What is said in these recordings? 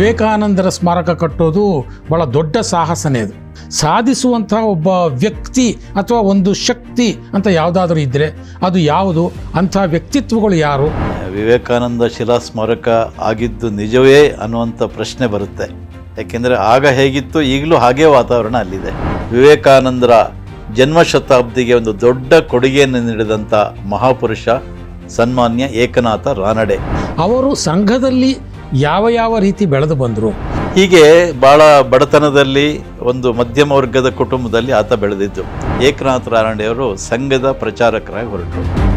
ವಿವೇಕಾನಂದರ ಸ್ಮಾರಕ ಕಟ್ಟೋದು ಬಹಳ ದೊಡ್ಡ ಸಾಹಸನೇ ಅದು. ಸಾಧಿಸುವಂಥ ಒಬ್ಬ ವ್ಯಕ್ತಿ ಅಥವಾ ಒಂದು ಶಕ್ತಿ ಅಂತ ಯಾವುದಾದ್ರೂ ಇದ್ದರೆ ಅದು ಯಾವುದು? ಅಂಥ ವ್ಯಕ್ತಿತ್ವಗಳು ಯಾರು? ವಿವೇಕಾನಂದ ಶಿಲಾ ಸ್ಮಾರಕ ಆಗಿದ್ದು ನಿಜವೇ ಅನ್ನುವಂಥ ಪ್ರಶ್ನೆ ಬರುತ್ತೆ. ಯಾಕೆಂದರೆ ಆಗ ಹೇಗಿತ್ತು? ಈಗಲೂ ಹಾಗೇ ವಾತಾವರಣ ಅಲ್ಲಿದೆ. ವಿವೇಕಾನಂದರ ಜನ್ಮ ಶತಾಬ್ದಿಗೆ ಒಂದು ದೊಡ್ಡ ಕೊಡುಗೆಯನ್ನು ನೀಡಿದಂಥ ಮಹಾಪುರುಷ ಸನ್ಮಾನ್ಯ ಏಕನಾಥ ರಾನಡೆ. ಅವರು ಸಂಘದಲ್ಲಿ ಯಾವ ಯಾವ ರೀತಿ ಬೆಳೆದು ಬಂದರು? ಹೀಗೆ ಭಾಳ ಬಡತನದಲ್ಲಿ ಒಂದು ಮಧ್ಯಮ ವರ್ಗದ ಕುಟುಂಬದಲ್ಲಿ ಆತ ಬೆಳೆದಿದ್ದು. ಏಕನಾಥ್ ರಾರಾಯಣೆಯವರು ಸಂಘದ ಪ್ರಚಾರಕರಾಗಿ ಹೊರಟರು.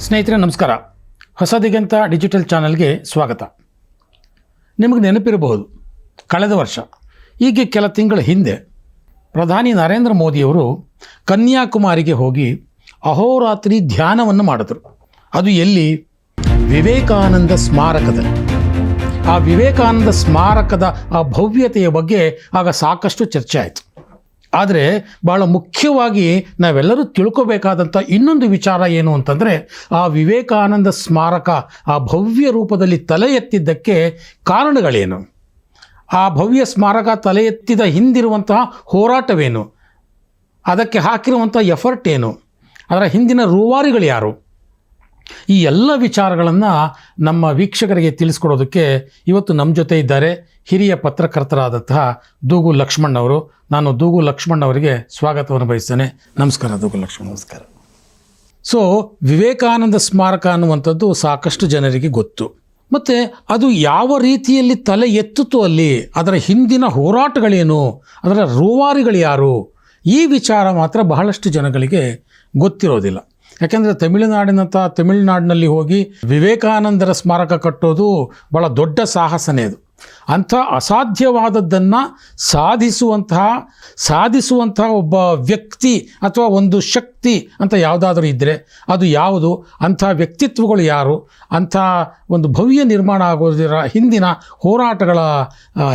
ಸ್ನೇಹಿತರೆ ನಮಸ್ಕಾರ. ಹೊಸದಿಗಂತ ಡಿಜಿಟಲ್ ಚಾನಲ್ಗೆ ಸ್ವಾಗತ. ನಿಮಗೆ ನೆನಪಿರಬಹುದು ಕಳೆದ ವರ್ಷ ಹೀಗೆ ಕೆಲ ತಿಂಗಳ ಹಿಂದೆ ಪ್ರಧಾನಿ ನರೇಂದ್ರ ಮೋದಿಯವರು ಕನ್ಯಾಕುಮಾರಿಗೆ ಹೋಗಿ ಅಹೋರಾತ್ರಿ ಧ್ಯಾನವನ್ನು ಮಾಡಿದ್ರು. ಅದು ಎಲ್ಲಿ? ವಿವೇಕಾನಂದ ಸ್ಮಾರಕದಲ್ಲಿ. ಆ ವಿವೇಕಾನಂದ ಸ್ಮಾರಕದ ಆ ಭವ್ಯತೆಯ ಬಗ್ಗೆ ಆಗ ಸಾಕಷ್ಟು ಚರ್ಚೆ ಆಯಿತು. ಆದರೆ ಭಾಳ ಮುಖ್ಯವಾಗಿ ನಾವೆಲ್ಲರೂ ತಿಳ್ಕೋಬೇಕಾದಂಥ ಇನ್ನೊಂದು ವಿಚಾರ ಏನು ಅಂತಂದರೆ, ಆ ವಿವೇಕಾನಂದ ಸ್ಮಾರಕ ಆ ಭವ್ಯ ರೂಪದಲ್ಲಿ ತಲೆ ಎತ್ತಿದ್ದಕ್ಕೆ ಕಾರಣಗಳೇನು? ಆ ಭವ್ಯ ಸ್ಮಾರಕ ತಲೆ ಎತ್ತಿದ ಹಿಂದಿರುವಂತಹ ಹೋರಾಟವೇನು? ಅದಕ್ಕೆ ಹಾಕಿರುವಂಥ ಎಫರ್ಟ್ ಏನು? ಅದರ ಹಿಂದಿನ ರೂವಾರಿಗಳು ಯಾರು? ಈ ಎಲ್ಲ ವಿಚಾರಗಳನ್ನು ನಮ್ಮ ವೀಕ್ಷಕರಿಗೆ ತಿಳಿಸ್ಕೊಡೋದಕ್ಕೆ ಇವತ್ತು ನಮ್ಮ ಜೊತೆ ಇದ್ದಾರೆ ಹಿರಿಯ ಪತ್ರಕರ್ತರಾದಂತಹ ದೂಗು ಲಕ್ಷ್ಮಣ್ ಅವರು. ನಾನು ದೂಗು ಲಕ್ಷ್ಮಣ್ ಅವರಿಗೆ ಸ್ವಾಗತವನ್ನು ಬಯಸ್ತೇನೆ. ನಮಸ್ಕಾರ ದೂಗು ಲಕ್ಷ್ಮಣ್. ನಮಸ್ಕಾರ. ಸೊ ವಿವೇಕಾನಂದ ಸ್ಮಾರಕ ಅನ್ನುವಂಥದ್ದು ಸಾಕಷ್ಟು ಜನರಿಗೆ ಗೊತ್ತು. ಮತ್ತು ಅದು ಯಾವ ರೀತಿಯಲ್ಲಿ ತಲೆ ಎತ್ತಿತು ಅಲ್ಲಿ ಅದರ ಹಿಂದಿನ ಹೋರಾಟಗಳೇನು, ಅದರ ರೂವಾರಿಗಳು ಯಾರು, ಈ ವಿಚಾರ ಮಾತ್ರ ಬಹಳಷ್ಟು ಜನಗಳಿಗೆ ಗೊತ್ತಿರೋದಿಲ್ಲ. ಯಾಕೆಂದರೆ ತಮಿಳುನಾಡಿನಂಥ ತಮಿಳುನಾಡಿನಲ್ಲಿ ಹೋಗಿ ವಿವೇಕಾನಂದರ ಸ್ಮಾರಕ ಕಟ್ಟೋದು ಭಾಳ ದೊಡ್ಡ ಸಾಹಸನೇ ಅದು. ಅಂಥ ಅಸಾಧ್ಯವಾದದ್ದನ್ನು ಸಾಧಿಸುವಂತಹ ಸಾಧಿಸುವಂತಹ ಒಬ್ಬ ವ್ಯಕ್ತಿ ಅಥವಾ ಒಂದು ಶಕ್ತಿ ಅಂತ ಯಾವುದಾದ್ರೂ ಇದ್ದರೆ ಅದು ಯಾವುದು? ಅಂಥ ವ್ಯಕ್ತಿತ್ವಗಳು ಯಾರು? ಅಂಥ ಒಂದು ಭವ್ಯ ನಿರ್ಮಾಣ ಆಗೋದರ ಹಿಂದಿನ ಹೋರಾಟಗಳ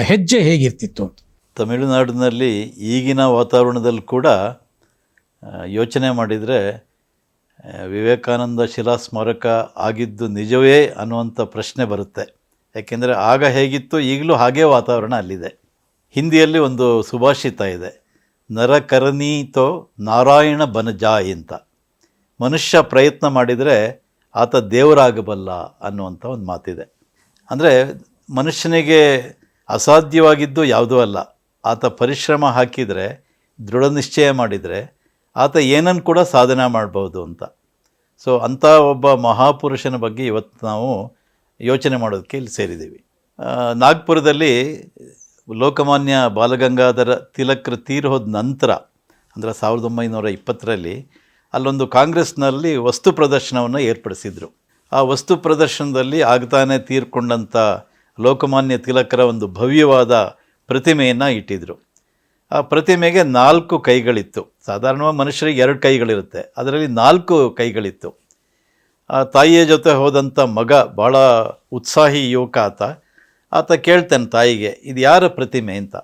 ಹೆಜ್ಜೆ ಹೇಗಿರ್ತಿತ್ತು ತಮಿಳುನಾಡಿನಲ್ಲಿ ಈಗಿನ ವಾತಾವರಣದಲ್ಲಿ ಕೂಡ ಯೋಚನೆ ಮಾಡಿದರೆ ವಿವೇಕಾನಂದ ಶಿಲಾ ಸ್ಮಾರಕ ಆಗಿದ್ದು ನಿಜವೇ ಅನ್ನುವಂಥ ಪ್ರಶ್ನೆ ಬರುತ್ತೆ. ಯಾಕೆಂದರೆ ಆಗ ಹೇಗಿತ್ತು, ಈಗಲೂ ಹಾಗೇ ವಾತಾವರಣ ಅಲ್ಲಿದೆ. ಹಿಂದಿಯಲ್ಲಿ ಒಂದು ಸುಭಾಷಿತ ಇದೆ ನರಕರಣೀತೋ ನಾರಾಯಣ ಬನಜಾಯ್ ಅಂತ. ಮನುಷ್ಯ ಪ್ರಯತ್ನ ಮಾಡಿದರೆ ಆತ ದೇವರಾಗಬಲ್ಲ ಅನ್ನುವಂಥ ಒಂದು ಮಾತಿದೆ. ಅಂದರೆ ಮನುಷ್ಯನಿಗೆ ಅಸಾಧ್ಯವಾಗಿದ್ದು ಯಾವುದೂ ಅಲ್ಲ. ಆತ ಪರಿಶ್ರಮ ಹಾಕಿದರೆ, ದೃಢ ನಿಶ್ಚಯ ಮಾಡಿದರೆ ಆತ ಏನನ್ನು ಕೂಡ ಸಾಧನೆ ಮಾಡ್ಬೋದು ಅಂತ. ಸೊ ಅಂಥ ಒಬ್ಬ ಮಹಾಪುರುಷನ ಬಗ್ಗೆ ಇವತ್ತು ನಾವು ಯೋಚನೆ ಮಾಡೋದಕ್ಕೆ ಇಲ್ಲಿ ಸೇರಿದ್ದೀವಿ ನಾಗ್ಪುರದಲ್ಲಿ ಲೋಕಮಾನ್ಯ ಬಾಲಗಂಗಾಧರ ತಿಲಕ್ರ ತೀರು ಹೋದ ನಂತರ, ಅಂದರೆ ಸಾವಿರದ ಒಂಬೈನೂರ ಇಪ್ಪತ್ತರಲ್ಲಿ, ಅಲ್ಲೊಂದು ಕಾಂಗ್ರೆಸ್ನಲ್ಲಿ ವಸ್ತು ಪ್ರದರ್ಶನವನ್ನು ಏರ್ಪಡಿಸಿದರು. ಆ ವಸ್ತು ಪ್ರದರ್ಶನದಲ್ಲಿ ಆಗ್ತಾನೆ ತೀರ್ಕೊಂಡಂಥ ಲೋಕಮಾನ್ಯ ತಿಲಕರ ಒಂದು ಭವ್ಯವಾದ ಪ್ರತಿಮೆಯನ್ನು ಇಟ್ಟಿದ್ದರು ಆ ಪ್ರತಿಮೆಗೆ ನಾಲ್ಕು ಕೈಗಳಿತ್ತು. ಸಾಧಾರಣವಾಗಿ ಮನುಷ್ಯರಿಗೆ ಎರಡು ಕೈಗಳಿರುತ್ತೆ. ಅದರಲ್ಲಿ ನಾಲ್ಕು ಕೈಗಳಿತ್ತು. ಆ ತಾಯಿಯ ಜೊತೆ ಹೋದಂಥ ಮಗ ಭಾಳ ಉತ್ಸಾಹಿ ಯುವಕ ಆತ. ಆತ ಕೇಳ್ತಾನೆ ತಾಯಿಗೆ, ಇದು ಯಾರ ಪ್ರತಿಮೆ? ಅಂತ.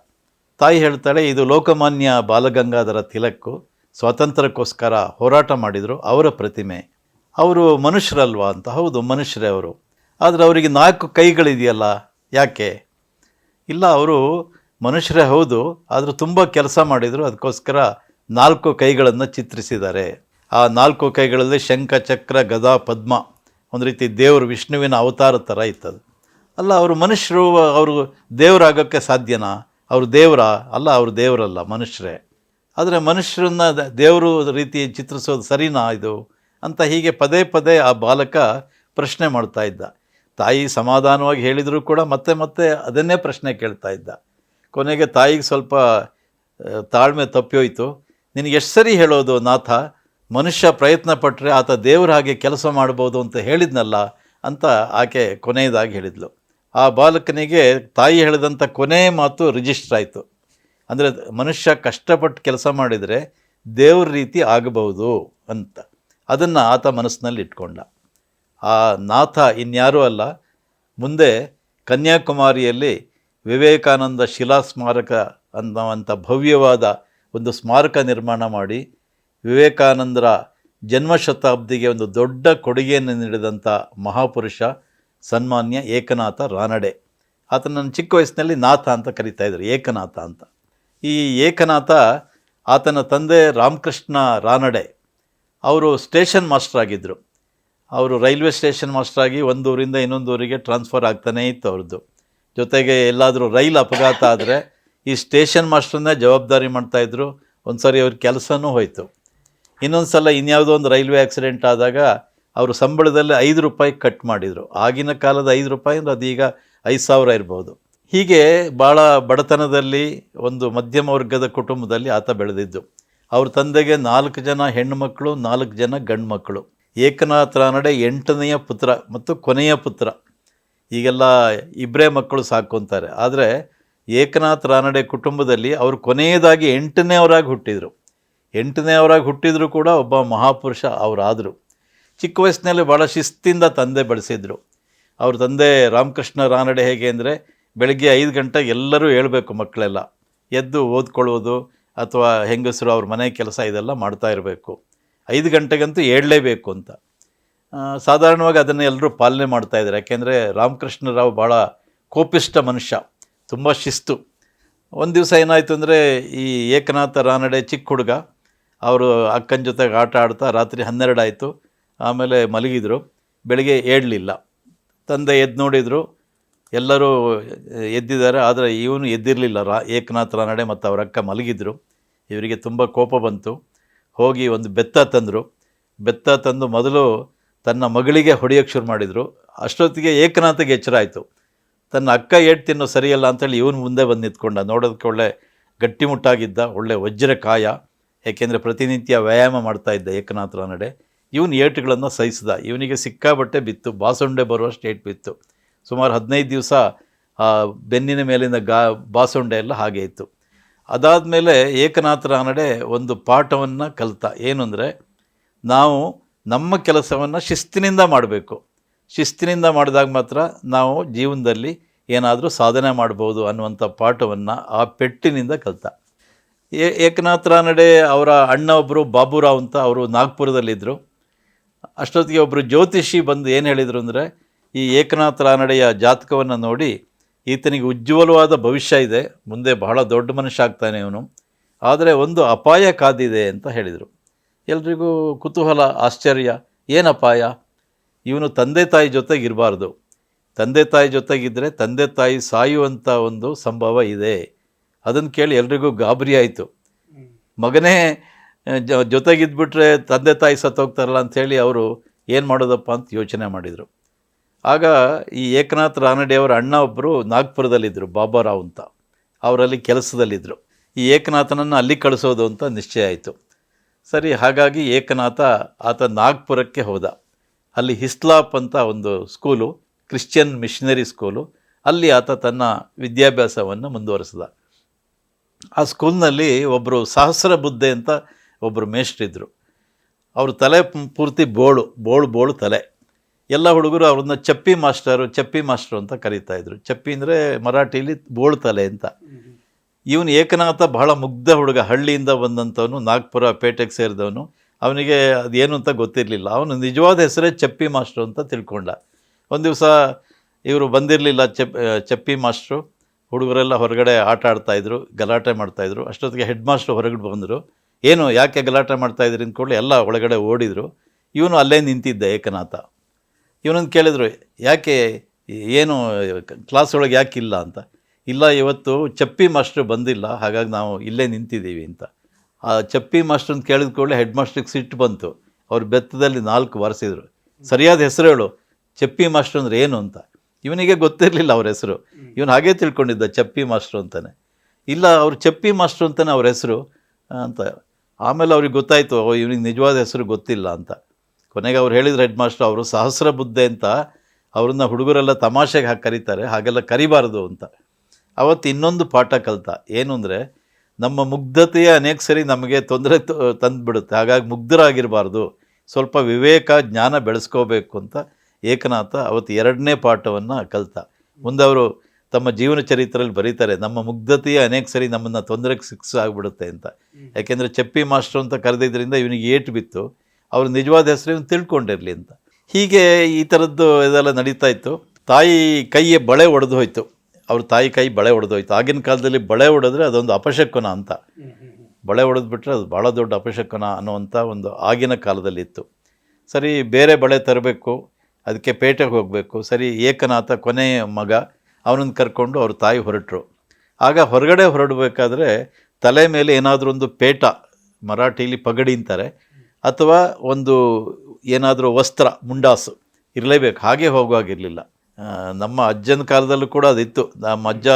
ತಾಯಿ ಹೇಳ್ತಾಳೆ, ಇದು ಲೋಕಮಾನ್ಯ ಬಾಲಗಂಗಾಧರ ತಿಲಕ್ಕು. ಸ್ವಾತಂತ್ರ್ಯಕ್ಕೋಸ್ಕರ ಹೋರಾಟ ಮಾಡಿದರು, ಅವರ ಪ್ರತಿಮೆ. ಅವರು ಮನುಷ್ಯರಲ್ವಾ? ಅಂತ. ಹೌದು, ಮನುಷ್ಯರೇ ಅವರು. ಆದರೆ ಅವರಿಗೆ ನಾಲ್ಕು ಕೈಗಳಿದೆಯಲ್ಲ, ಯಾಕೆ? ಇಲ್ಲ, ಅವರು ಮನುಷ್ಯರೇ, ಹೌದು. ಆದರೂ ತುಂಬ ಕೆಲಸ ಮಾಡಿದರು, ಅದಕ್ಕೋಸ್ಕರ ನಾಲ್ಕು ಕೈಗಳನ್ನು ಚಿತ್ರಿಸಿದ್ದಾರೆ. ಆ ನಾಲ್ಕು ಕೈಗಳಲ್ಲಿ ಶಂಖ, ಚಕ್ರ, ಗದಾ, ಪದ್ಮ, ಒಂದು ರೀತಿ ದೇವರು ವಿಷ್ಣುವಿನ ಅವತಾರ ಥರ ಇತ್ತದು. ಅಲ್ಲ, ಅವರು ಮನುಷ್ಯರು, ಅವರು ದೇವರಾಗೋಕ್ಕೆ ಸಾಧ್ಯನಾ? ಅವರು ದೇವರ? ಅಲ್ಲ, ಅವರು ದೇವರಲ್ಲ, ಮನುಷ್ಯರೇ. ಆದರೆ ಮನುಷ್ಯರನ್ನ ದೇವರು ರೀತಿ ಚಿತ್ರಿಸೋದು ಸರಿನಾ ಇದು? ಅಂತ ಹೀಗೆ ಪದೇ ಪದೇ ಆ ಬಾಲಕ ಪ್ರಶ್ನೆ ಮಾಡ್ತಾ ಇದ್ದ. ತಾಯಿ ಸಮಾಧಾನವಾಗಿ ಹೇಳಿದರೂ ಕೂಡ ಮತ್ತೆ ಮತ್ತೆ ಅದನ್ನೇ ಪ್ರಶ್ನೆ ಕೇಳ್ತಾ ಇದ್ದ. ಕೊನೆಗೆ ತಾಯಿಗೆ ಸ್ವಲ್ಪ ತಾಳ್ಮೆ ತಪ್ಪಿ ಹೋಯಿತು ನಿನಗೆ ಎಷ್ಟು ಸರಿ ಹೇಳೋದು ನಾಥ? ಮನುಷ್ಯ ಪ್ರಯತ್ನ ಪಟ್ಟರೆ ಆತ ದೇವರ ಹಾಗೆ ಕೆಲಸ ಮಾಡ್ಬೋದು ಅಂತ ಹೇಳಿದ್ನಲ್ಲ ಅಂತ ಆಕೆ ಕೊನೆಯದಾಗಿ ಹೇಳಿದ್ಲು. ಆ ಬಾಲಕನಿಗೆ ತಾಯಿ ಹೇಳಿದಂಥ ಕೊನೆಯ ಮಾತು ರಿಜಿಸ್ಟರ್ ಆಯಿತು. ಅಂದರೆ ಮನುಷ್ಯ ಕಷ್ಟಪಟ್ಟು ಕೆಲಸ ಮಾಡಿದರೆ ದೇವ್ರ ರೀತಿ ಆಗಬಹುದು ಅಂತ. ಅದನ್ನು ಆತ ಮನಸ್ಸಿನಲ್ಲಿ ಇಟ್ಕೊಂಡ. ಆ ನಾಥ ಇನ್ಯಾರೂ ಅಲ್ಲ, ಮುಂದೆ ಕನ್ಯಾಕುಮಾರಿಯಲ್ಲಿ ವಿವೇಕಾನಂದ ಶಿಲಾ ಸ್ಮಾರಕ ಅನ್ನುವಂಥ ಭವ್ಯವಾದ ಒಂದು ಸ್ಮಾರಕ ನಿರ್ಮಾಣ ಮಾಡಿ ವಿವೇಕಾನಂದರ ಜನ್ಮಶತಾಬ್ದಿಗೆ ಒಂದು ದೊಡ್ಡ ಕೊಡುಗೆಯನ್ನು ನೀಡಿದಂಥ ಮಹಾಪುರುಷ ಸನ್ಮಾನ್ಯ ಏಕನಾಥ ರಾನಡೆ. ಆತನನ್ನು ಚಿಕ್ಕ ವಯಸ್ಸಿನಲ್ಲಿ ನಾಥ ಅಂತ ಕರಿತಾ ಇದ್ರು, ಏಕನಾಥ ಅಂತ. ಈ ಏಕನಾಥ ಆತನ ತಂದೆ ರಾಮಕೃಷ್ಣ ರಾನಡೆ, ಅವರು ಸ್ಟೇಷನ್ ಮಾಸ್ಟರ್ ಆಗಿದ್ದರು ಅವರು ರೈಲ್ವೆ ಸ್ಟೇಷನ್ ಮಾಸ್ಟರ್ ಆಗಿ ಒಂದು ಊರಿಂದ ಇನ್ನೊಂದು ಊರಿಗೆ ಟ್ರಾನ್ಸ್ಫರ್ ಆಗ್ತಾನೇ ಇತ್ತು ಅವ್ರದ್ದು. ಜೊತೆಗೆ ಎಲ್ಲಾದರೂ ರೈಲ್ ಅಪಘಾತ ಆದರೆ ಈ ಸ್ಟೇಷನ್ ಮಾಸ್ಟರ್ನೇ ಜವಾಬ್ದಾರಿ ಮಾಡ್ತಾಯಿದ್ರು ಒಂದು ಸಾರಿ ಅವ್ರ ಕೆಲಸನೂ ಹೋಯಿತು. ಇನ್ನೊಂದು ಸಲ ಇನ್ಯಾವುದೋ ಒಂದು ರೈಲ್ವೆ ಆಕ್ಸಿಡೆಂಟ್ ಆದಾಗ ಅವರು ಸಂಬಳದಲ್ಲಿ ಐದು ರೂಪಾಯಿ ಕಟ್ ಮಾಡಿದರು. ಆಗಿನ ಕಾಲದ ಐದು ರೂಪಾಯಿ ಅಂದರೆ ಅದೀಗ ಐದು ಸಾವಿರ ಇರ್ಬೋದು. ಹೀಗೆ ಭಾಳ ಬಡತನದಲ್ಲಿ ಒಂದು ಮಧ್ಯಮ ವರ್ಗದ ಕುಟುಂಬದಲ್ಲಿ ಆತ ಬೆಳೆದಿದ್ದು. ಅವ್ರ ತಂದೆಗೆ ನಾಲ್ಕು ಜನ ಹೆಣ್ಣುಮಕ್ಕಳು ನಾಲ್ಕು ಜನ ಗಂಡು ಮಕ್ಕಳು ಏಕನಾಥ ರಾನಡೆ ಎಂಟನೆಯ ಪುತ್ರ ಮತ್ತು ಕೊನೆಯ ಪುತ್ರ. ಈಗೆಲ್ಲ ಇಬ್ಬರೇ ಮಕ್ಕಳು ಸಾಕೊಂತಾರೆ ಆದರೆ ಏಕನಾಥ್ ರಾನಡೆ ಕುಟುಂಬದಲ್ಲಿ ಅವರು ಕೊನೆಯದಾಗಿ ಎಂಟನೇ ಅವರಾಗಿ ಹುಟ್ಟಿದರು. ಎಂಟನೇವರಾಗಿ ಹುಟ್ಟಿದರೂ ಕೂಡ ಒಬ್ಬ ಮಹಾಪುರುಷ ಅವರಾದರು. ಚಿಕ್ಕ ವಯಸ್ಸಿನಲ್ಲಿ ಭಾಳ ಶಿಸ್ತಿಂದ ತಂದೆ ಬೆಳೆಸಿದ್ರು ಅವ್ರ ತಂದೆ ರಾಮಕೃಷ್ಣ ರಾನಡೆ ಹೇಗೆ ಅಂದರೆ ಬೆಳಗ್ಗೆ ಐದು ಗಂಟೆಗೆ ಎಲ್ಲರೂ ಹೇಳಬೇಕು ಮಕ್ಕಳೆಲ್ಲ. ಎದ್ದು ಓದ್ಕೊಳ್ಳೋದು ಅಥವಾ ಹೆಂಗಸರು ಅವ್ರ ಮನೆ ಕೆಲಸ ಇದೆಲ್ಲ ಮಾಡ್ತಾ ಇರಬೇಕು. ಐದು ಗಂಟೆಗಂತೂ ಹೇಳಲೇಬೇಕು ಅಂತ. ಸಾಧಾರಣವಾಗಿ ಅದನ್ನು ಎಲ್ಲರೂ ಪಾಲನೆ ಮಾಡ್ತಾ ಇದ್ದಾರೆ. ಯಾಕೆಂದರೆ ರಾಮಕೃಷ್ಣರಾವ್ ಭಾಳ ಕೋಪಿಷ್ಟ ಮನುಷ್ಯ. ತುಂಬ ಶಿಸ್ತು. ಒಂದು ದಿವಸ ಏನಾಯಿತು ಅಂದರೆ ಈ ಏಕನಾಥ ರಾನಡೆ ಚಿಕ್ಕ ಹುಡುಗ ಅವರು ಅಕ್ಕನ ಜೊತೆಗೆ ಆಟ ಆಡ್ತಾ ರಾತ್ರಿ ಹನ್ನೆರಡು ಆಯಿತು. ಆಮೇಲೆ ಮಲಗಿದರು. ಬೆಳಗ್ಗೆ ಏಳಲಿಲ್ಲ. ತಂದೆ ಎದ್ದು ನೋಡಿದರು. ಎಲ್ಲರೂ ಎದ್ದಿದ್ದಾರೆ. ಆದರೆ ಇವನು ಎದ್ದಿರಲಿಲ್ಲ. ರಾ, ಏಕನಾಥ್ ರಾನಡೆ ಮತ್ತು ಅವರ ಅಕ್ಕ ಮಲಗಿದ್ರು. ಇವರಿಗೆ ತುಂಬ ಕೋಪ ಬಂತು. ಹೋಗಿ ಒಂದು ಬೆತ್ತ ತಂದರು. ಬೆತ್ತ ತಂದು ಮೊದಲು ತನ್ನ ಮಗಳಿಗೆ ಹೊಡೆಯೋಕ್ಕೆ ಶುರು ಮಾಡಿದರು. ಅಷ್ಟೊತ್ತಿಗೆ ಏಕನಾಥಗೆ ಎಚ್ಚರ ಆಯಿತು. ತನ್ನ ಅಕ್ಕ ಏಟ್ ತಿನ್ನೋ ಸರಿಯಲ್ಲ ಅಂತೇಳಿ ಇವನು ಮುಂದೆ ಬಂದು ನಿಂತ್ಕೊಂಡ. ನೋಡೋದಕ್ಕೆ ಒಳ್ಳೆ ಗಟ್ಟಿಮುಟ್ಟಾಗಿದ್ದ, ಒಳ್ಳೆ ವಜ್ರ ಕಾಯ. ಏಕೆಂದರೆ ಪ್ರತಿನಿತ್ಯ ವ್ಯಾಯಾಮ ಮಾಡ್ತಾ ಇದ್ದ ಏಕನಾಥ ರಾನಡೆ ಇವನು ಏಟುಗಳನ್ನು ಸಹಿಸಿದ. ಇವನಿಗೆ ಸಿಕ್ಕಾಬಟ್ಟೆ ಬಿತ್ತು, ಬಾಸುಂಡೆ ಬರುವಷ್ಟು ಸ್ಟೇಟ್ ಬಿತ್ತು. ಸುಮಾರು ಹದಿನೈದು ದಿವಸ ಬೆನ್ನಿನ ಮೇಲಿನ ಗಾ, ಬಾಸುಂಡೆ ಎಲ್ಲ ಹಾಗೆ ಇತ್ತು. ಅದಾದಮೇಲೆ ಏಕನಾಥ ರಾನಡೆ ಒಂದು ಪಾಠವನ್ನು ಕಲಿತ. ಏನು ಅಂದರೆ, ನಾವು ನಮ್ಮ ಕೆಲಸವನ್ನು ಶಿಸ್ತಿನಿಂದ ಮಾಡಬೇಕು. ಶಿಸ್ತಿನಿಂದ ಮಾಡಿದಾಗ ಮಾತ್ರ ನಾವು ಜೀವನದಲ್ಲಿ ಏನಾದರೂ ಸಾಧನೆ ಮಾಡ್ಬೋದು ಅನ್ನುವಂಥ ಪಾಠವನ್ನು ಆ ಪೆಟ್ಟಿನಿಂದ ಕಲಿತ. ಏ ಏಕನಾಥ ರಾನಡೆ ಅವರ ಅಣ್ಣ ಒಬ್ಬರು ಬಾಬುರಾವ್ ಅಂತ ಅವರು ನಾಗ್ಪುರದಲ್ಲಿದ್ದರು ಅಷ್ಟೊತ್ತಿಗೆ ಒಬ್ಬರು ಜ್ಯೋತಿಷಿ ಬಂದು ಏನು ಹೇಳಿದರು ಅಂದರೆ, ಈ ಏಕನಾಥ ರಾನಡೆಯ ಜಾತಕವನ್ನು ನೋಡಿ ಈತನಿಗೆ ಉಜ್ವಲವಾದ ಭವಿಷ್ಯ ಇದೆ, ಮುಂದೆ ಬಹಳ ದೊಡ್ಡ ಮನುಷ್ಯ ಆಗ್ತಾನೆ ಇವನು, ಆದರೆ ಒಂದು ಅಪಾಯ ಕಾದಿದೆ ಅಂತ ಹೇಳಿದರು. ಎಲ್ರಿಗೂ ಕುತೂಹಲ, ಆಶ್ಚರ್ಯ, ಏನು ಅಪಾಯ? ಇವನು ತಂದೆ ತಾಯಿ ಜೊತೆಗಿರಬಾರ್ದು. ತಂದೆ ತಾಯಿ ಜೊತೆಗಿದ್ದರೆ ತಂದೆ ತಾಯಿ ಸಾಯುವಂಥ ಒಂದು ಸಂಭವ ಇದೆ. ಅದನ್ನು ಕೇಳಿ ಎಲ್ರಿಗೂ ಗಾಬರಿ ಆಯಿತು. ಮಗನೇ ಜ ಜೊತೆಗಿದ್ಬಿಟ್ರೆ ತಂದೆ ತಾಯಿ ಸತ್ತೋಗ್ತಾರಲ್ಲ ಅಂಥೇಳಿ ಅವರು ಏನು ಮಾಡೋದಪ್ಪ ಅಂತ ಯೋಚನೆ ಮಾಡಿದರು. ಆಗ ಈ ಏಕನಾಥ್ ರಾನಡೆ ಅವರ ಅಣ್ಣ ಒಬ್ಬರು ನಾಗ್ಪುರದಲ್ಲಿದ್ದರು ಬಾಬಾರಾವ್ ಅಂತ. ಅವರಲ್ಲಿ ಕೆಲಸದಲ್ಲಿದ್ದರು ಈ ಏಕನಾಥನನ್ನು ಅಲ್ಲಿ ಕಳಿಸೋದು ಅಂತ ನಿಶ್ಚಯ ಆಯಿತು. ಸರಿ ಹಾಗಾಗಿ ಏಕನಾಥ ಆತ ನಾಗ್ಪುರಕ್ಕೆ ಹೋದ. ಅಲ್ಲಿ ಹಿಸ್ಲಾಪ್ ಅಂತ ಒಂದು ಸ್ಕೂಲು ಕ್ರಿಶ್ಚಿಯನ್ ಮಿಷನರಿ ಸ್ಕೂಲು ಅಲ್ಲಿ ಆತ ತನ್ನ ವಿದ್ಯಾಭ್ಯಾಸವನ್ನು ಮುಂದುವರಿಸಿದ. ಆ ಸ್ಕೂಲ್ನಲ್ಲಿ ಒಬ್ಬರು ಸಹಸ್ರ ಬುದ್ಧೆ ಅಂತ ಒಬ್ಬರು ಮೇಷ್ಟ್ರಿದ್ರು. ಅವ್ರ ತಲೆ ಪೂರ್ತಿ ಬೋಳು ಬೋಳು ಬೋಳು ತಲೆ. ಎಲ್ಲ ಹುಡುಗರು ಅವ್ರನ್ನ ಚಪ್ಪಿ ಮಾಸ್ಟರು ಚಪ್ಪಿ ಮಾಸ್ಟರು ಅಂತ ಕರೀತಾ ಇದ್ರು. ಚಪ್ಪಿ ಅಂದರೆ ಮರಾಠಿಲಿ ಬೋಳು ತಲೆ ಅಂತ. ಇವನು ಏಕನಾಥ, ಬಹಳ ಮುಗ್ಧ ಹುಡುಗ, ಹಳ್ಳಿಯಿಂದ ಬಂದಂಥವನು, ನಾಗ್ಪುರ ಪೇಟೆಗೆ ಸೇರಿದವನು. ಅವನಿಗೆ ಅದೇನು ಅಂತ ಗೊತ್ತಿರಲಿಲ್ಲ. ಅವನು ನಿಜವಾದ ಹೆಸರೇ ಚಪ್ಪಿ ಮಾಸ್ಟ್ರು ಅಂತ ತಿಳ್ಕೊಂಡ. ಒಂದು ದಿವಸ ಇವರು ಬಂದಿರಲಿಲ್ಲ, ಚಪ್ ಚಪ್ಪಿ ಮಾಸ್ಟ್ರು. ಹುಡುಗರೆಲ್ಲ ಹೊರಗಡೆ ಆಟ ಆಡ್ತಾಯಿದ್ರು ಗಲಾಟೆ ಮಾಡ್ತಾಯಿದ್ರು ಅಷ್ಟೊತ್ತಿಗೆ ಹೆಡ್ ಮಾಸ್ಟ್ರು ಹೊರಗಡೆ ಬಂದರು. ಏನು, ಯಾಕೆ ಗಲಾಟೆ ಮಾಡ್ತಾಯಿದ್ರಿ ಅಂದ್ಕೊಳ್ಳಿ ಎಲ್ಲ ಒಳಗಡೆ ಓಡಿದರು. ಇವನು ಅಲ್ಲೇ ನಿಂತಿದ್ದ ಏಕನಾಥ. ಇವನನ್ನು ಕೇಳಿದರು, ಯಾಕೆ, ಏನು ಕ್ಲಾಸ್ ಒಳಗೆ ಯಾಕೆ ಇಲ್ಲ ಅಂತ? ಇಲ್ಲ, ಇವತ್ತು ಚಪ್ಪಿ ಮಾಸ್ಟ್ರು ಬಂದಿಲ್ಲ, ಹಾಗಾಗಿ ನಾವು ಇಲ್ಲೇ ನಿಂತಿದ್ದೀವಿ ಅಂತ. ಆ ಚಪ್ಪಿ ಮಾಸ್ಟ್ರನ್ನ ಕೇಳಿದ ಕೂಡಲೇ ಹೆಡ್ ಮಾಸ್ಟ್ರಿಗೆ ಸಿಟ್ಟು ಬಂತು. ಅವ್ರ ಬೆತ್ತದಲ್ಲಿ ನಾಲ್ಕು ವಾರಿಸಿದರು. ಸರಿಯಾದ ಹೆಸರು ಹೇಳು, ಚಪ್ಪಿ ಮಾಸ್ಟ್ರು ಅಂದ್ರೆ ಏನು? ಅಂತ. ಇವನಿಗೆ ಗೊತ್ತಿರಲಿಲ್ಲ ಅವ್ರ ಹೆಸರು. ಇವನು ಹಾಗೇ ತಿಳ್ಕೊಂಡಿದ್ದ ಚಪ್ಪಿ ಮಾಸ್ಟ್ರು ಅಂತಾನೆ. ಇಲ್ಲ ಅವ್ರು ಚಪ್ಪಿ ಮಾಸ್ಟ್ರು ಅಂತಾನೆ ಅವ್ರ ಹೆಸರು ಅಂತ. ಆಮೇಲೆ ಅವ್ರಿಗೆ ಗೊತ್ತಾಯಿತು ಇವನಿಗೆ ನಿಜವಾದ ಹೆಸರು ಗೊತ್ತಿಲ್ಲ ಅಂತ. ಕೊನೆಗೆ ಅವ್ರು ಹೇಳಿದ್ರು ಹೆಡ್ ಮಾಸ್ಟ್ರು ಅವರು ಸಹಸ್ರ ಬುದ್ಧೆ ಅಂತ. ಅವ್ರನ್ನ ಹುಡುಗರೆಲ್ಲ ತಮಾಷೆಗೆ ಹಾಕಿ ಕರೀತಾರೆ ಹಾಗೆಲ್ಲ ಕರಿಬಾರ್ದು ಅಂತ. ಅವತ್ತು ಇನ್ನೊಂದು ಪಾಠ ಕಲಿತ. ಏನು ಅಂದರೆ ನಮ್ಮ ಮುಗ್ಧತೆಯ ಅನೇಕ ಸರಿ ನಮಗೆ ತೊಂದರೆ ತಂದುಬಿಡುತ್ತೆ. ಹಾಗಾಗಿ ಮುಗ್ಧರಾಗಿರಬಾರ್ದು. ಸ್ವಲ್ಪ ವಿವೇಕ ಜ್ಞಾನ ಬೆಳೆಸ್ಕೋಬೇಕು ಅಂತ ಏಕನಾಥ ಅವತ್ತು ಎರಡನೇ ಪಾಠವನ್ನು ಕಲಿತ. ಮುಂದೆ ಅವರು ತಮ್ಮ ಜೀವನ ಚರಿತ್ರೆಯಲ್ಲಿ ಬರೀತಾರೆ, ನಮ್ಮ ಮುಗ್ಧತೆಯ ಅನೇಕ ಸರಿ ನಮ್ಮನ್ನು ತೊಂದರೆಗೆ ಸಿಕ್ಸ್ ಆಗಿಬಿಡುತ್ತೆ ಅಂತ. ಯಾಕೆಂದರೆ ಚಪ್ಪಿ ಮಾಸ್ಟ್ರು ಅಂತ ಕರೆದಿದ್ದರಿಂದ ಇವನಿಗೆ ಏಟು ಬಿತ್ತು. ಅವ್ರ ನಿಜವಾದ ಹೆಸರು ತಿಳ್ಕೊಂಡಿರಲಿ ಅಂತ. ಹೀಗೆ ಈ ಥರದ್ದು ಇದೆಲ್ಲ ನಡೀತಾ ಇತ್ತು. ತಾಯಿ ಕೈಯೇ ಬಳೆ ಒಡೆದು ಹೋಯಿತು. ಅವ್ರ ತಾಯಿ ಕೈ ಬಳೆ ಒಡೆದು ಹೋಯ್ತು. ಆಗಿನ ಕಾಲದಲ್ಲಿ ಬಳೆ ಒಡೆದ್ರೆ ಅದೊಂದು ಅಪಶಕುನ ಅಂತ. ಬಳೆ ಹೊಡೆದ್ಬಿಟ್ರೆ ಅದು ಭಾಳ ದೊಡ್ಡ ಅಪಶಕುನ ಅನ್ನುವಂಥ ಒಂದು ಆಗಿನ ಕಾಲದಲ್ಲಿತ್ತು ಸರಿ, ಬೇರೆ ಬಳೆ ತರಬೇಕು. ಅದಕ್ಕೆ ಪೇಟೆಗೆ ಹೋಗಬೇಕು. ಸರಿ, ಏಕನಾಥ ಕೊನೆಯ ಮಗ, ಅವನನ್ನು ಕರ್ಕೊಂಡು ಅವ್ರ ತಾಯಿ ಹೊರಟರು. ಆಗ ಹೊರಗಡೆ ಹೊರಡಬೇಕಾದ್ರೆ ತಲೆ ಮೇಲೆ ಏನಾದರೂ ಒಂದು ಪೇಟ, ಮರಾಠಿಲಿ ಪಗಡಿ ಅಂತಾರೆ, ಅಥವಾ ಒಂದು ಏನಾದರೂ ವಸ್ತ್ರ, ಮುಂಡಾಸು ಇರಲೇಬೇಕು. ಹಾಗೆ ಹೋಗುವಾಗಿರಲಿಲ್ಲ ನಮ್ಮ ಅಜ್ಜನ ಕಾಲದಲ್ಲೂ ಕೂಡ ಅದಿತ್ತು. ನಮ್ಮ ಅಜ್ಜ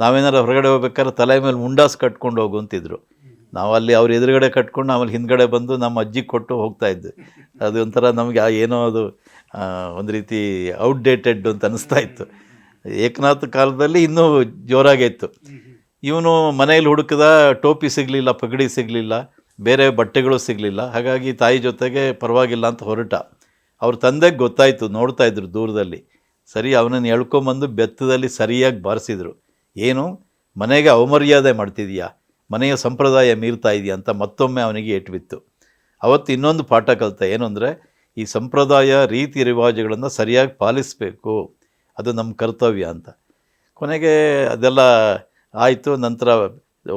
ನಾವೇನಾರು ಹೊರಗಡೆ ಹೋಗ್ಬೇಕಾದ್ರೆ ತಲೆ ಮೇಲೆ ಮುಂಡಾಸು ಕಟ್ಕೊಂಡು ಹೋಗು ಅಂತಿದ್ರು. ನಾವು ಅಲ್ಲಿ ಅವ್ರ ಎದುರುಗಡೆ ಕಟ್ಕೊಂಡು ಆಮೇಲೆ ಹಿಂದ್ಗಡೆ ಬಂದು ನಮ್ಮ ಅಜ್ಜಿಗೆ ಕೊಟ್ಟು ಹೋಗ್ತಾ ಇದ್ವಿ ಅದು ಒಂಥರ ನಮಗೆ ಏನೋ ಅದು ಒಂದು ರೀತಿ ಔಟ್ಡೇಟೆಡ್ ಅಂತ ಅನ್ನಿಸ್ತಾ ಇತ್ತು. ಏಕನಾಥ ಕಾಲದಲ್ಲಿ ಇನ್ನೂ ಜೋರಾಗೇ ಇತ್ತು. ಇವನು ಮನೆಯಲ್ಲಿ ಹುಡುಕಿದ ಟೋಪಿ ಸಿಗಲಿಲ್ಲ, ಪಗಡಿ ಸಿಗಲಿಲ್ಲ, ಬೇರೆ ಬಟ್ಟೆಗಳು ಸಿಗಲಿಲ್ಲ. ಹಾಗಾಗಿ ತಾಯಿ ಜೊತೆಗೆ ಪರವಾಗಿಲ್ಲ ಅಂತ ಹೊರಟ. ಅವ್ರ ತಂದೆಗೆ ಗೊತ್ತಾಯಿತು, ನೋಡ್ತಾ ಇದ್ರು ದೂರದಲ್ಲಿ. ಸರಿ, ಅವನನ್ನು ಎಳ್ಕೊಂಬಂದು ಬೆತ್ತದಲ್ಲಿ ಸರಿಯಾಗಿ ಬಾರಿಸಿದರು. ಏನು, ಮನೆಗೆ ಅವಮರ್ಯಾದೆ ಮಾಡ್ತಿದೀಯಾ? ಮನೆಯ ಸಂಪ್ರದಾಯ ಮೀರ್ತಾ ಇದೆಯಾ ಅಂತ ಮತ್ತೊಮ್ಮೆ ಅವನಿಗೆ ಏಟು ಬಿತ್ತು ಅವತ್ತು ಇನ್ನೊಂದು ಪಾಠ ಕಲಿತ ಏನು ಅಂದರೆ ಈ ಸಂಪ್ರದಾಯ ರೀತಿ ರಿವಾಜುಗಳನ್ನು ಸರಿಯಾಗಿ ಪಾಲಿಸಬೇಕು, ಅದು ನಮ್ಮ ಕರ್ತವ್ಯ ಅಂತ. ಕೊನೆಗೆ ಅದೆಲ್ಲ ಆಯಿತು, ನಂತರ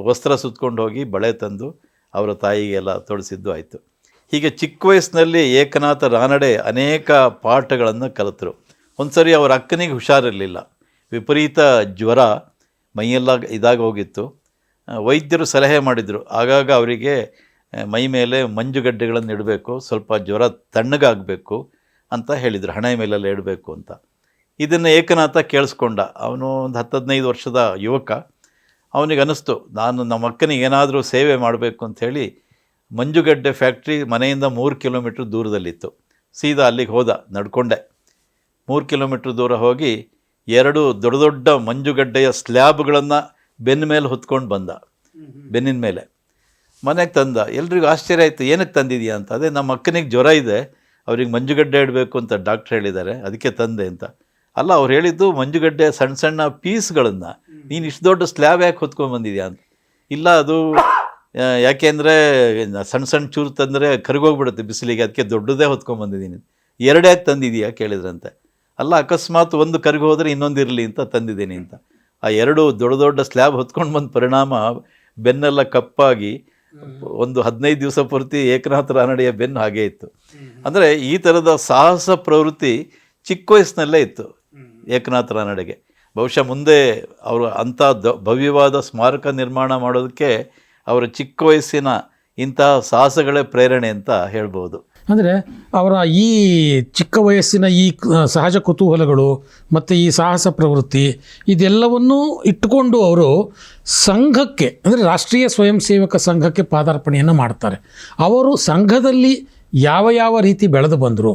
ವಸ್ತ್ರ ಸುತ್ಕೊಂಡು ಹೋಗಿ ಬಳೆ ತಂದು ಅವರ ತಾಯಿಗೆಲ್ಲ ತೊಡಿಸಿದ್ದು ಆಯಿತು. ಹೀಗೆ ಚಿಕ್ಕ ವಯಸ್ಸಿನಲ್ಲಿ ಏಕನಾಥ ರಾನಡೆ ಅನೇಕ ಪಾಠಗಳನ್ನು ಕಲಿತರು. ಒಂದು ಸರಿ ಅವರ ಅಕ್ಕನಿಗೆ ಹುಷಾರಿರಲಿಲ್ಲ. ವಿಪರೀತ ಜ್ವರ ಮೈಯೆಲ್ಲ ಇದಾಗಿ ಹೋಗಿತ್ತು. ವೈದ್ಯರು ಸಲಹೆ ಮಾಡಿದರು. ಆಗಾಗ ಅವರಿಗೆ ಮೈ ಮೇಲೆ ಮಂಜುಗಡ್ಡೆಗಳನ್ನು ಇಡಬೇಕು, ಸ್ವಲ್ಪ ಜ್ವರ ತಣ್ಣಗಾಗಬೇಕು ಅಂತ ಹೇಳಿದರು. ಹಣೆ ಮೇಲೆಲ್ಲ ಇಡಬೇಕು ಅಂತ. ಇದನ್ನು ಏಕನಾಥ ಕೇಳಿಸ್ಕೊಂಡ. ಅವನು ಒಂದು ಹತ್ತು ಹದಿನೈದು ವರ್ಷದ ಯುವಕ. ಅವನಿಗೆ ಅನ್ನಿಸ್ತು ನಾನು ನಮ್ಮ ಅಕ್ಕನಿಗೆ ಏನಾದರೂ ಸೇವೆ ಮಾಡಬೇಕು ಅಂಥೇಳಿ ಮಂಜುಗಡ್ಡೆ ಫ್ಯಾಕ್ಟ್ರಿ ಮನೆಯಿಂದ ಮೂರು ಕಿಲೋಮೀಟ್ರ್ ದೂರದಲ್ಲಿತ್ತು. ಸೀದಾ ಅಲ್ಲಿಗೆ ಹೋದ, ನಡ್ಕೊಂಡೆ. ಮೂರು ಕಿಲೋಮೀಟ್ರ್ ದೂರ ಹೋಗಿ ಎರಡು ದೊಡ್ಡ ದೊಡ್ಡ ಮಂಜುಗಡ್ಡೆಯ ಸ್ಲ್ಯಾಬ್ಗಳನ್ನು ಬೆನ್ನ ಮೇಲೆ ಹೊತ್ಕೊಂಡು ಬಂದ. ಬೆನ್ನಿನ ಮೇಲೆ. ಮನೆಗೆ ತಂದ. ಎಲ್ರಿಗೂ ಆಶ್ಚರ್ಯ ಆಯಿತು ಏನಕ್ಕೆ ತಂದಿದೀಯಾ? ಅಂತ. ಅದೇ ನಮ್ಮ ಅಕ್ಕನಿಗೆ ಜ್ವರ ಇದೆ. ಅವ್ರಿಗೆ ಮಂಜುಗಡ್ಡೆ ಇಡಬೇಕು ಅಂತ ಡಾಕ್ಟ್ರ್ ಹೇಳಿದ್ದಾರೆ. ಅದಕ್ಕೆ ತಂದೆ ಅಂತ. ಅಲ್ಲ ಅವ್ರು ಹೇಳಿದ್ದು ಮಂಜುಗಡ್ಡೆ ಸಣ್ಣ ಸಣ್ಣ ಪೀಸ್ಗಳನ್ನು. ನೀನು ಇಷ್ಟು ದೊಡ್ಡ ಸ್ಲ್ಯಾಬ್ ಯಾಕೆ ಹೊತ್ಕೊಂಡು ಬಂದಿದ್ಯಾ ಅಂತ. ಇಲ್ಲ ಅದು ಯಾಕೆ ಯಾಕೆಂದರೆ ಸಣ್ಣ ಸಣ್ಣ ಚೂರು ತಂದರೆ ಕರ್ಗೋಗ್ಬಿಡುತ್ತೆ ಬಿಸಿಲಿಗೆ. ಅದಕ್ಕೆ ದೊಡ್ಡದೇ ಹೊತ್ಕೊಂಡು ಬಂದಿದ್ದೀನಿ. ಎರಡು ಯಾಕೆ ತಂದಿದೀಯಾ ಕೇಳಿದ್ರಂತೆ. ಅಲ್ಲ ಅಕಸ್ಮಾತ್ ಒಂದು ಕರ್ಗೋದ್ರೆ ಹೋದರೆ ಇನ್ನೊಂದು ಇರಲಿ ಅಂತ ತಂದಿದ್ದೀನಿ ಅಂತ. ಆ ಎರಡು ದೊಡ್ಡ ದೊಡ್ಡ ಸ್ಲ್ಯಾಬ್ ಹೊತ್ಕೊಂಡು ಬಂದ ಪರಿಣಾಮ ಬೆನ್ನೆಲ್ಲ ಕಪ್ಪಾಗಿ ಒಂದು ಹದಿನೈದು ದಿವಸ ಪೂರ್ತಿ ಏಕನಾಥ ರಾನಡೆಯ ಬೆನ್ನು ಹಾಗೇ ಇತ್ತು. ಅಂದರೆ ಈ ಥರದ ಸಾಹಸ ಪ್ರವೃತ್ತಿ ಚಿಕ್ಕ ವಯಸ್ಸಿನಲ್ಲೇ ಇತ್ತು ಏಕನಾಥ ರಾನಡೆಗೆ. ಬಹುಶಃ ಮುಂದೆ ಅವರು ಅಂಥ ದ ಭವ್ಯವಾದ ಸ್ಮಾರಕ ನಿರ್ಮಾಣ ಮಾಡೋದಕ್ಕೆ ಅವರ ಚಿಕ್ಕ ವಯಸ್ಸಿನ ಇಂತಹ ಸಾಹಸಗಳೇ ಪ್ರೇರಣೆ ಅಂತ ಹೇಳ್ಬೋದು. ಅಂದರೆ ಅವರ ಈ ಚಿಕ್ಕ ವಯಸ್ಸಿನ ಈ ಸಹಜ ಕುತೂಹಲಗಳು ಮತ್ತು ಈ ಸಾಹಸ ಪ್ರವೃತ್ತಿ ಇದೆಲ್ಲವನ್ನೂ ಇಟ್ಟುಕೊಂಡು ಅವರು ಸಂಘಕ್ಕೆ, ಅಂದರೆ ರಾಷ್ಟ್ರೀಯ ಸ್ವಯಂ ಸೇವಕ ಸಂಘಕ್ಕೆ ಪಾದಾರ್ಪಣೆಯನ್ನು ಮಾಡ್ತಾರೆ. ಅವರು ಸಂಘದಲ್ಲಿ ಯಾವ ಯಾವ ರೀತಿ ಬೆಳೆದು ಬಂದರು,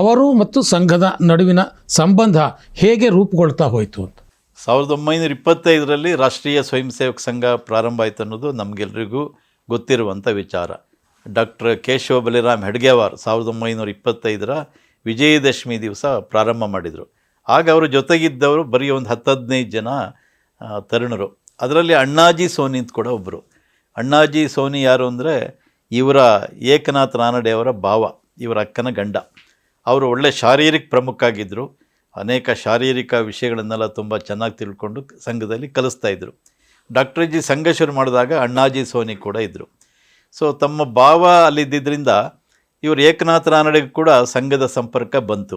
ಅವರು ಮತ್ತು ಸಂಘದ ನಡುವಿನ ಸಂಬಂಧ ಹೇಗೆ ರೂಪುಗೊಳ್ತಾ ಹೋಯಿತು ಅಂತ. ಸಾವಿರದ ಒಂಬೈನೂರ ಇಪ್ಪತ್ತೈದರಲ್ಲಿ ರಾಷ್ಟ್ರೀಯ ಸ್ವಯಂ ಸೇವಕ ಸಂಘ ಪ್ರಾರಂಭ ಆಯಿತು ಅನ್ನೋದು ನಮಗೆಲ್ರಿಗೂ ಗೊತ್ತಿರುವಂಥ ವಿಚಾರ. ಡಾಕ್ಟರ್ ಕೇಶವ ಬಲಿರಾಮ್ ಹೆಡ್ಗೇವಾರ್ ಸಾವಿರದ ಒಂಬೈನೂರ ಇಪ್ಪತ್ತೈದರ ವಿಜಯದಶಮಿ ದಿವಸ ಪ್ರಾರಂಭ ಮಾಡಿದರು. ಆಗ ಅವರು ಜೊತೆಗಿದ್ದವರು ಬರೀ ಒಂದು ಹತ್ತು ಹದಿನೈದು ಜನ ತರುಣರು. ಅದರಲ್ಲಿ ಅಣ್ಣಾಜಿ ಸೋನಿ ಅಂತ ಕೂಡ ಒಬ್ಬರು ಅಣ್ಣಾಜಿ ಸೋನಿ ಯಾರು ಅಂದರೆ ಇವರ ಏಕನಾಥ್ ಅವರ ಭಾವ, ಇವರ ಅಕ್ಕನ ಗಂಡ. ಅವರು ಒಳ್ಳೆ ಶಾರೀರಿಕ ಪ್ರಮುಖ ಆಗಿದ್ದರು ಅನೇಕ ಶಾರೀರಿಕ ವಿಷಯಗಳನ್ನೆಲ್ಲ ತುಂಬ ಚೆನ್ನಾಗಿ ತಿಳ್ಕೊಂಡು ಸಂಘದಲ್ಲಿ ಕಲಿಸ್ತಾ ಇದ್ದರು ಡಾಕ್ಟರ್ ಜಿ ಸಂಘ ಶುರು ಮಾಡಿದಾಗ ಅಣ್ಣಾಜಿ ಸೋನಿ ಕೂಡ ಇದ್ದರು ಸೊ ತಮ್ಮ ಭಾವ ಅಲ್ಲಿದ್ದರಿಂದ ಇವರು ಏಕನಾಥ ರಾನಡೆಗೆ ಕೂಡ ಸಂಘದ ಸಂಪರ್ಕ ಬಂತು.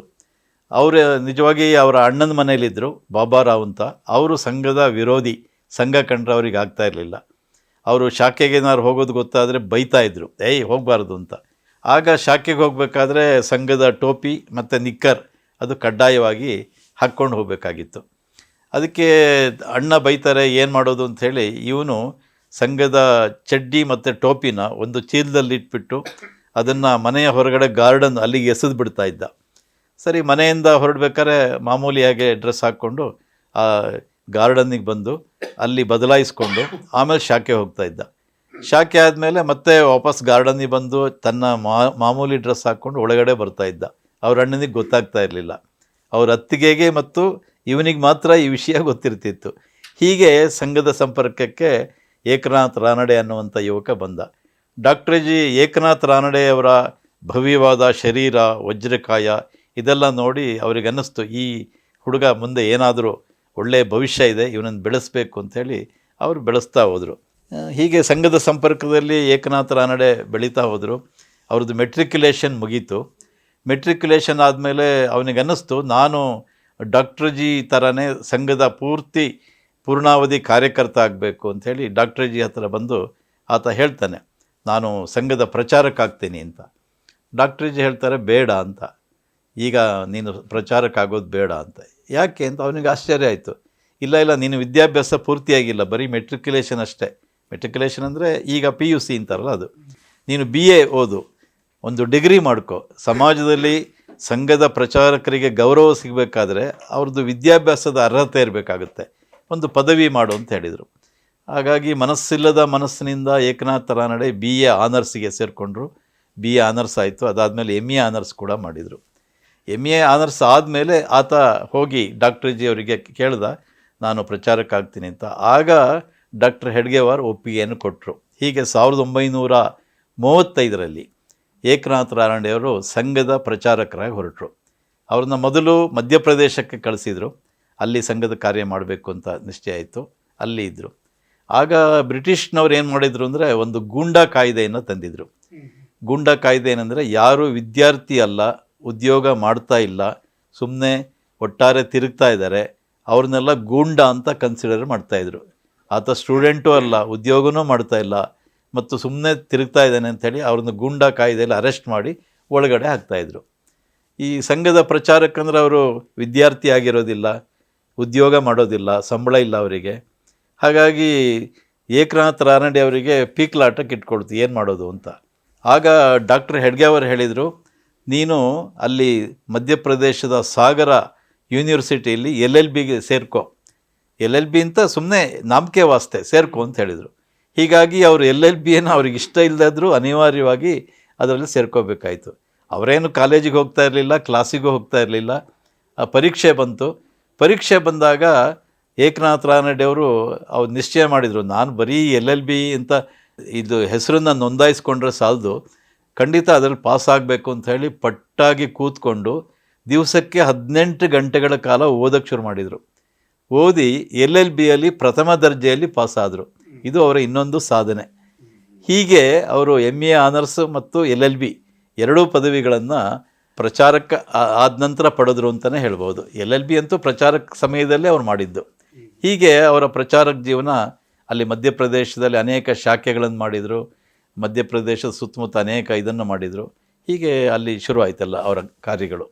ಅವರು ನಿಜವಾಗಿ ಅವರ ಅಣ್ಣನ ಮನೆಯಲ್ಲಿದ್ದರು ಬಾಬಾರಾವ್ ಅಂತ. ಅವರು ಸಂಘದ ವಿರೋಧಿ, ಸಂಘ ಕಂಡ್ರೆ ಅವ್ರಿಗೆ ಆಗ್ತಾ ಇರಲಿಲ್ಲ. ಅವರು ಶಾಖೆಗೆ ಏನಾದ್ರು ಹೋಗೋದು ಗೊತ್ತಾದರೆ ಬೈತಾ ಇದ್ರು. ಏಯ್, ಹೋಗಬಾರ್ದು ಅಂತ. ಆಗ ಶಾಖೆಗೆ ಹೋಗಬೇಕಾದ್ರೆ ಸಂಘದ ಟೋಪಿ ಮತ್ತು ನಿಕ್ಕರ್ ಅದು ಕಡ್ಡಾಯವಾಗಿ ಹಾಕ್ಕೊಂಡು ಹೋಗಬೇಕಾಗಿತ್ತು. ಅದಕ್ಕೆ ಅಣ್ಣ ಬೈತಾರೆ, ಏನು ಮಾಡೋದು? ಅಂಥೇಳಿ ಇವನು ಸಂಘದ ಚಡ್ಡಿ ಮತ್ತು ಟೋಪಿನ ಒಂದು ಚೀಲದಲ್ಲಿ ಇಟ್ಬಿಟ್ಟು ಅದನ್ನು ಮನೆಯ ಹೊರಗಡೆ ಗಾರ್ಡನ್ ಅಲ್ಲಿಗೆ ಎಸೆದು ಬಿಡ್ತಾ ಇದ್ದ. ಸರಿ, ಮನೆಯಿಂದ ಹೊರಡ್ಬೇಕಾದ್ರೆ ಮಾಮೂಲಿಯಾಗಿ ಡ್ರೆಸ್ ಹಾಕ್ಕೊಂಡು ಆ ಗಾರ್ಡನ್ನಿಗೆ ಬಂದು ಅಲ್ಲಿ ಬದಲಾಯಿಸ್ಕೊಂಡು ಆಮೇಲೆ ಶಾಖೆ ಹೋಗ್ತಾ ಇದ್ದ. ಶಾಖೆ ಆದಮೇಲೆ ಮತ್ತೆ ವಾಪಸ್ ಗಾರ್ಡನ್ನಿಗೆ ಬಂದು ತನ್ನ ಮಾಮೂಲಿ ಡ್ರೆಸ್ ಹಾಕ್ಕೊಂಡು ಒಳಗಡೆ ಬರ್ತಾ ಇದ್ದ. ಅವ್ರ ಅಣ್ಣನಿಗೆ ಗೊತ್ತಾಗ್ತಾ ಇರಲಿಲ್ಲ. ಅವ್ರ ಅತ್ತಿಗೆಗೆ ಮತ್ತು ಇವನಿಗೆ ಮಾತ್ರ ಈ ವಿಷಯ ಗೊತ್ತಿರ್ತಿತ್ತು. ಹೀಗೆ ಸಂಘದ ಸಂಪರ್ಕಕ್ಕೆ ಏಕನಾಥ್ ರಾನಡೆ ಅನ್ನುವಂಥ ಯುವಕ ಬಂದ. Doctor G. ಏಕನಾಥ್ ರಾನಡೆಯವರ ಭವ್ಯವಾದ ಶರೀರ, ವಜ್ರಕಾಯ ಇದೆಲ್ಲ ನೋಡಿ ಅವ್ರಿಗೆ ಅನ್ನಿಸ್ತು ಈ ಹುಡುಗ ಮುಂದೆ ಏನಾದರೂ ಒಳ್ಳೆಯ ಭವಿಷ್ಯ ಇದೆ, ಇವನನ್ನು ಬೆಳೆಸಬೇಕು ಅಂಥೇಳಿ ಅವರು ಬೆಳೆಸ್ತಾ ಹೋದರು. ಹೀಗೆ ಸಂಘದ ಸಂಪರ್ಕದಲ್ಲಿ ಏಕನಾಥ ರಾನಡೆ ಬೆಳೀತಾ ಹೋದರು. ಅವ್ರದ್ದು ಮೆಟ್ರಿಕ್ಯುಲೇಷನ್ ಮುಗೀತು. ಮೆಟ್ರಿಕ್ಯುಲೇಷನ್ ಆದಮೇಲೆ ಅವನಿಗೆ ಅನ್ನಿಸ್ತು ನಾನು ಡಾಕ್ಟರ್ ಜಿ ಥರನೇ ಸಂಘದ ಪೂರ್ತಿ ಪೂರ್ಣಾವಧಿ ಕಾರ್ಯಕರ್ತ ಆಗಬೇಕು ಅಂಥೇಳಿ ಡಾಕ್ಟರ್ ಜಿ ಹತ್ರ ಬಂದು ಆತ ಹೇಳ್ತಾನೆ, ನಾನು ಸಂಘದ ಪ್ರಚಾರಕ್ಕಾಗ್ತೀನಿ ಅಂತ. ಡಾಕ್ಟರ್ ಜಿ ಹೇಳ್ತಾರೆ, ಬೇಡ ಅಂತ. ಈಗ ನೀನು ಪ್ರಚಾರಕ್ಕಾಗೋದು ಬೇಡ ಅಂತ. ಯಾಕೆ ಅಂತ ಅವನಿಗೆ ಆಶ್ಚರ್ಯ ಆಯಿತು. ಇಲ್ಲ ಇಲ್ಲ, ನೀನು ವಿದ್ಯಾಭ್ಯಾಸ ಪೂರ್ತಿಯಾಗಿಲ್ಲ, ಬರೀ ಮೆಟ್ರಿಕ್ಯುಲೇಷನ್ ಅಷ್ಟೇ. ಮೆಟ್ರಿಕ್ಯುಲೇಷನ್ ಅಂದರೆ ಈಗ ಪಿ ಯು ಸಿ ಅಂತಾರಲ್ಲ ಅದು. ನೀನು ಬಿ ಎ ಓದು, ಒಂದು ಡಿಗ್ರಿ ಮಾಡ್ಕೋ. ಸಮಾಜದಲ್ಲಿ ಸಂಘದ ಪ್ರಚಾರಕರಿಗೆ ಗೌರವ ಸಿಗಬೇಕಾದ್ರೆ ಅವ್ರದ್ದು ವಿದ್ಯಾಭ್ಯಾಸದ ಅರ್ಹತೆ ಇರಬೇಕಾಗುತ್ತೆ. ಒಂದು ಪದವಿ ಮಾಡು ಅಂತ ಹೇಳಿದರು. ಹಾಗಾಗಿ ಮನಸ್ಸಿಲ್ಲದ ಮನಸ್ಸಿನಿಂದ ಏಕನಾಥ್ ತರಾನಡೆ ಬಿ ಎ ಆನರ್ಸಿಗೆ ಸೇರಿಕೊಂಡ್ರು. ಬಿ ಎ ಆನರ್ಸ್ ಆಯಿತು. ಅದಾದಮೇಲೆ ಎಂ ಎ ಆನರ್ಸ್ ಕೂಡ ಮಾಡಿದರು. ಎಂ ಎ ಆನರ್ಸ್ ಆದಮೇಲೆ ಆತ ಹೋಗಿ ಡಾಕ್ಟರ್ ಜಿ ಅವರಿಗೆ ಕೇಳ್ದ, ನಾನು ಪ್ರಚಾರಕ್ಕಾಗ್ತೀನಿ ಅಂತ. ಆಗ ಡಾಕ್ಟರ್ ಹೆಡ್ಗೆವಾರ್ ಒಪ್ಪಿಗೆಯನ್ನು ಕೊಟ್ಟರು ಹೀಗೆ ಸಾವಿರದ ಒಂಬೈನೂರ ಮೂವತ್ತೈದರಲ್ಲಿ ಏಕನಾಥ್ ರಾರಾಯಣೆಯವರು ಸಂಘದ ಪ್ರಚಾರಕರಾಗಿ ಹೊರಟರು. ಅವ್ರನ್ನ ಮೊದಲು ಮಧ್ಯಪ್ರದೇಶಕ್ಕೆ ಕಳಿಸಿದರು. ಅಲ್ಲಿ ಸಂಘದ ಕಾರ್ಯ ಮಾಡಬೇಕು ಅಂತ ನಿಶ್ಚಯ ಆಯಿತು. ಅಲ್ಲಿ ಇದ್ದರು ಆಗ ಬ್ರಿಟಿಷ್ನವ್ರು ಏನು ಮಾಡಿದರು ಅಂದರೆ ಒಂದು ಗೂಂಡಾ ಕಾಯ್ದೆಯನ್ನು ತಂದಿದ್ದರು ಗೂಂಡಾ ಕಾಯ್ದೆ ಏನಂದರೆ ಯಾರು ವಿದ್ಯಾರ್ಥಿ ಅಲ್ಲ, ಉದ್ಯೋಗ ಮಾಡ್ತಾ ಇಲ್ಲ ಸುಮ್ಮನೆ ಒಟ್ಟಾರೆ ತಿರುಗ್ತಾ ಇದ್ದಾರೆ, ಅವ್ರನ್ನೆಲ್ಲ ಗೂಂಡಾ ಅಂತ ಕನ್ಸಿಡರ್ ಮಾಡ್ತಾಯಿದ್ರು ಆತ ಸ್ಟೂಡೆಂಟು ಅಲ್ಲ, ಉದ್ಯೋಗನೂ ಮಾಡ್ತಾ ಇಲ್ಲ, ಮತ್ತು ಸುಮ್ಮನೆ ತಿರುಗ್ತಾ ಇದ್ದಾನೆ ಅಂಥೇಳಿ ಅವ್ರನ್ನ ಗೂಂಡಾ ಕಾಯ್ದೆಯಲ್ಲಿ ಅರೆಸ್ಟ್ ಮಾಡಿ ಒಳಗಡೆ ಹಾಕ್ತಾಯಿದ್ರು ಈ ಸಂಘದ ಪ್ರಚಾರಕ್ಕಂದ್ರೆ ಅವರು ವಿದ್ಯಾರ್ಥಿ ಆಗಿರೋದಿಲ್ಲ ಉದ್ಯೋಗ ಮಾಡೋದಿಲ್ಲ, ಸಂಬಳ ಇಲ್ಲ ಅವರಿಗೆ. ಹಾಗಾಗಿ ಏಕನಾಥ್ ರಾನಡೆ ಅವರಿಗೆ ಪೀಕ್ಲಾಟಕ್ಕೆ ಇಟ್ಕೊಳ್ತು, ಏನು ಮಾಡೋದು ಅಂತ. ಆಗ ಡಾಕ್ಟರ್ ಹೆಡ್ಗೆ ಅವರು ಹೇಳಿದರು, ನೀನು ಅಲ್ಲಿ ಮಧ್ಯಪ್ರದೇಶದ ಸಾಗರ ಯೂನಿವರ್ಸಿಟಿಯಲ್ಲಿ ಎಲ್ ಎಲ್ ಬಿಗೆ ಸೇರ್ಕೊ. ಎಲ್ ಎಲ್ ಬಿ ಅಂತ ಸುಮ್ಮನೆ ನಾಮಕೆ ವಾಸ್ತೆ, ಸೇರ್ಕೊ ಅಂತ ಹೇಳಿದರು. ಹೀಗಾಗಿ ಅವರು ಎಲ್ ಎಲ್ ಬಿಯನ್ನು ಅವ್ರಿಗೆ ಇಷ್ಟ ಇಲ್ಲದಾದರೂ ಅನಿವಾರ್ಯವಾಗಿ ಅದರಲ್ಲಿ ಸೇರ್ಕೋಬೇಕಾಯಿತು. ಅವರೇನು ಕಾಲೇಜಿಗೆ ಹೋಗ್ತಾ ಇರಲಿಲ್ಲ, ಕ್ಲಾಸಿಗೂ ಹೋಗ್ತಾ ಇರಲಿಲ್ಲ. ಆ ಪರೀಕ್ಷೆ ಬಂತು. ಪರೀಕ್ಷೆ ಬಂದಾಗ ಏಕನಾಥ್ ರಾನಡೆ ಅವರು ಅವ್ರು ನಿಶ್ಚಯ ಮಾಡಿದರು, ನಾನು ಬರೀ ಎಲ್ ಎಲ್ ಬಿ ಅಂತ ಇದು ಹೆಸರನ್ನು ನೋಂದಾಯಿಸ್ಕೊಂಡ್ರೆ ಸಾಲದು. ಖಂಡಿತ ಅದರಲ್ಲಿ ಪಾಸ್ ಆಗಬೇಕು ಅಂತ ಹೇಳಿ ಪಟ್ಟಾಗಿ ಕೂತ್ಕೊಂಡು ದಿವಸಕ್ಕೆ ಹದಿನೆಂಟು ಗಂಟೆಗಳ ಕಾಲ ಓದೋಕ್ಕೆ ಶುರು ಮಾಡಿದರು. ಓದಿ ಎಲ್ ಎಲ್ ಬಿಯಲ್ಲಿ ಪ್ರಥಮ ದರ್ಜೆಯಲ್ಲಿ ಪಾಸ್ ಆದರು. ಇದು ಅವರ ಇನ್ನೊಂದು ಸಾಧನೆ. ಹೀಗೆ ಅವರು ಎಂ ಎ ಆನರ್ಸ್ ಮತ್ತು ಎಲ್ ಎಲ್ ಬಿ ಎರಡೂ ಪದವಿಗಳನ್ನು ಪ್ರಚಾರಕ್ಕೆ ಆದ ನಂತರ ಪಡೆದ್ರು ಅಂತಲೇ ಹೇಳ್ಬೋದು. ಎಲ್ ಎಲ್ ಬಿ ಅಂತೂ ಪ್ರಚಾರಕ ಸಮಯದಲ್ಲೇ ಅವ್ರು ಮಾಡಿದ್ದು. ಹೀಗೆ ಅವರ ಪ್ರಚಾರಕ ಜೀವನ ಅಲ್ಲಿ ಮಧ್ಯಪ್ರದೇಶದಲ್ಲಿ ಅನೇಕ ಶಾಖೆಗಳನ್ನು ಮಾಡಿದರು. ಮಧ್ಯಪ್ರದೇಶದ ಸುತ್ತಮುತ್ತ ಅನೇಕ ಇದನ್ನು ಮಾಡಿದರು. ಹೀಗೆ ಅಲ್ಲಿ ಶುರು ಆಯ್ತಲ್ಲ ಅವರ ಕಾರ್ಯಗಳು.